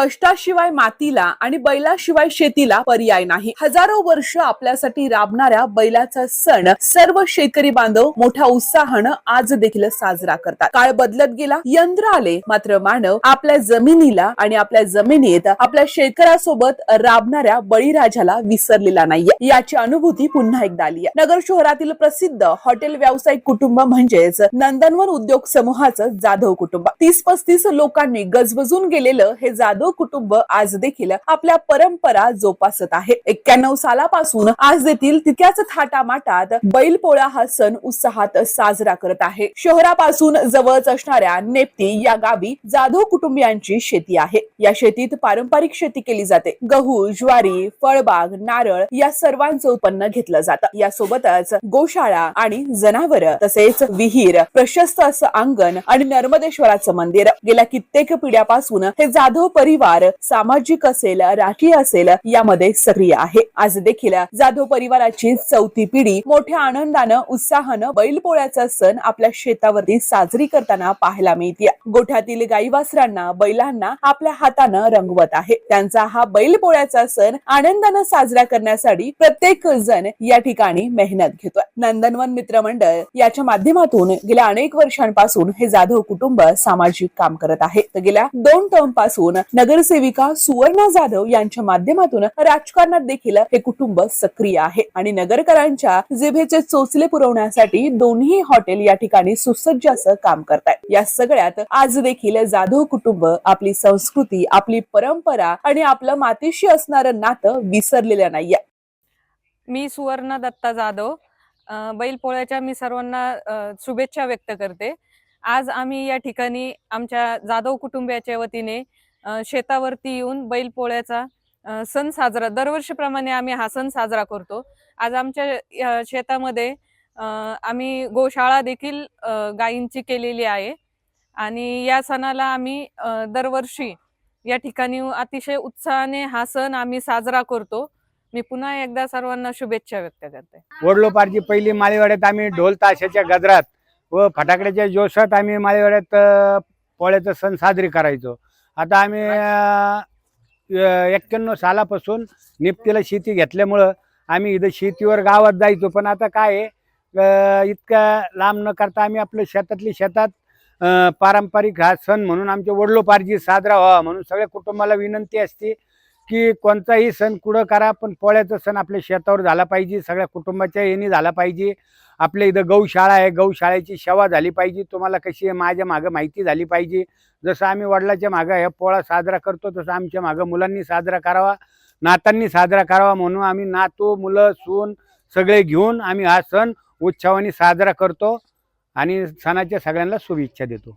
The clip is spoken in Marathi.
कष्टाशिवाय मातीला आणि बैलाशिवाय शेतीला पर्याय नाही. हजारो वर्ष आपल्यासाठी राबणाऱ्या बैलाचा सण सर्व शेतकरी बांधव मोठ्या उत्साहानं आज देखील साजरा करतात. काळ बदलत गेला यंत्र आले मात्र मानव आपल्या जमिनीला आणि आपल्या जमिनीत आपल्या शेतकऱ्यासोबत राबणाऱ्या बळीराजाला विसरलेला नाहीये. याची अनुभूती पुन्हा एकदा आली आहे नगर शहरातील प्रसिद्ध हॉटेल व्यावसायिक कुटुंब म्हणजेच नंदनवन उद्योग समूहाचं जाधव कुटुंब. तीस पस्तीस लोकांनी गजबजून गेलेलं हे जाधव कुटुंब आज देखील आपल्या परंपरा जोपासत आहे एक्क्याण्णव सालापासून आज देखील तितक्याच थाटामाटात बैलपोळा हा सण उत्साहात साजरा करत आहे. शहरापासून जवळच असणाऱ्या नेप्ती या गावी जाधव कुटुंबियांची शेती आहे. या शेतीत पारंपरिक शेती केली जाते. गहू ज्वारी फळबाग नारळ या सर्वांचं उत्पन्न घेतलं जातं. यासोबतच गोशाळा आणि जनावर तसेच विहीर प्रशस्त असं अंगण आणि नर्मदेश्वराचं मंदिर गेल्या कित्येक पिढ्यापासून हे जाधव परिवार परिवार सामाजिक असेल राजकीय असेल यामध्ये सक्रिय आहे. आज देखील जाधव परिवाराची चौथी पिढी मोठ्या आनंदानं उत्साहानं बैलपोळ्याचा सण आपल्या शेतावरती साजरी करताना पाहायला मिळते. गोठ्यातील गाईवासरांना बैलांना आपल्या हातानं रंगवत आहे. त्यांचा हा बैलपोळ्याचा सण आनंदानं साजरा करण्यासाठी प्रत्येक जण या ठिकाणी मेहनत घेतोय. नंदनवन मित्रमंडळ याच्या माध्यमातून गेल्या अनेक वर्षांपासून हे जाधव कुटुंब सामाजिक काम करत आहे. तर गेल्या दोन टर्मपासून नगर नगरसेविका सुवर्णा जाधव यांच्या माध्यमातून राजकारणात देखील हे कुटुंब सक्रिय आहे. आणि नगरकरांच्या जिभेचे चोचले पुरवण्यासाठी दोन्ही हॉटेल या ठिकाणी सुसज्ज असं काम करतायत. या सगळ्यात आज देखील जाधव कुटुंब आपली संस्कृती आपली परंपरा आणि आपलं मातीशी असणारं नातं विसरलेलं नाहीये मी सुवर्ण दत्ता जाधव बैल बैलपोळ्याच्या मी सर्वांना शुभेच्छा व्यक्त करते. आज आम्ही या ठिकाणी आमच्या जाधव कुटुंबियाच्या वतीने शेतावरती येऊन बैलपोळ्याचा सण साजरा दरवर्षीप्रमाणे आम्ही हा सण साजरा करतो. आज आमच्या शेतामध्ये आम्ही गोशाळा देखील गायींची केलेली आहे. आणि या सणाला आम्ही दरवर्षी या ठिकाणी अतिशय उत्साहाने हा सण आम्ही साजरा करतो. मी पुन्हा एकदा सर्वांना शुभेच्छा व्यक्त करते. वडलोपारची पहिली माळीवाड्यात आम्ही ढोल ताशाच्या गजरात व फटाकड्याच्या जोशात आम्ही माळीवाड्यात पोळ्याचा सण साजरी करायचो. आता आम्ही एक्क्याण्णव सालापासून निपतीला शेती घेतल्यामुळं आम्ही इथं शेतीवर गावात जायचो. पण आता काय आहे इतका लांब न करता आम्ही आपल्या शेतातली शेतात पारंपरिक हा सण म्हणून आमच्या वडलोपारजी साजरा व्हावा म्हणून सगळ्या कुटुंबाला विनंती असते की कोणताही सण कुठं करा पण पोळ्याचा सण आपल्या शेतावर झाला पाहिजे सगळ्या कुटुंबाच्या येणी झाला पाहिजे. आपल्या इथं गौशाळा आहे. गौशाळेची सेवा झाली पाहिजे. तुम्हाला कशी आहे? माझ्या मागं माहिती झाली पाहिजे. जसं आम्ही वडिलाच्या मागं ह्या पोळा साजरा करतो तसं आमच्या मागं मुलांनी साजरा करावा. नातांनी साजरा करावा म्हणून आम्ही नातू मुलं सून सगळे घेऊन आम्ही हा सण उत्सवाने साजरा करतो आणि सणाच्या सगळ्यांना शुभेच्छा देतो.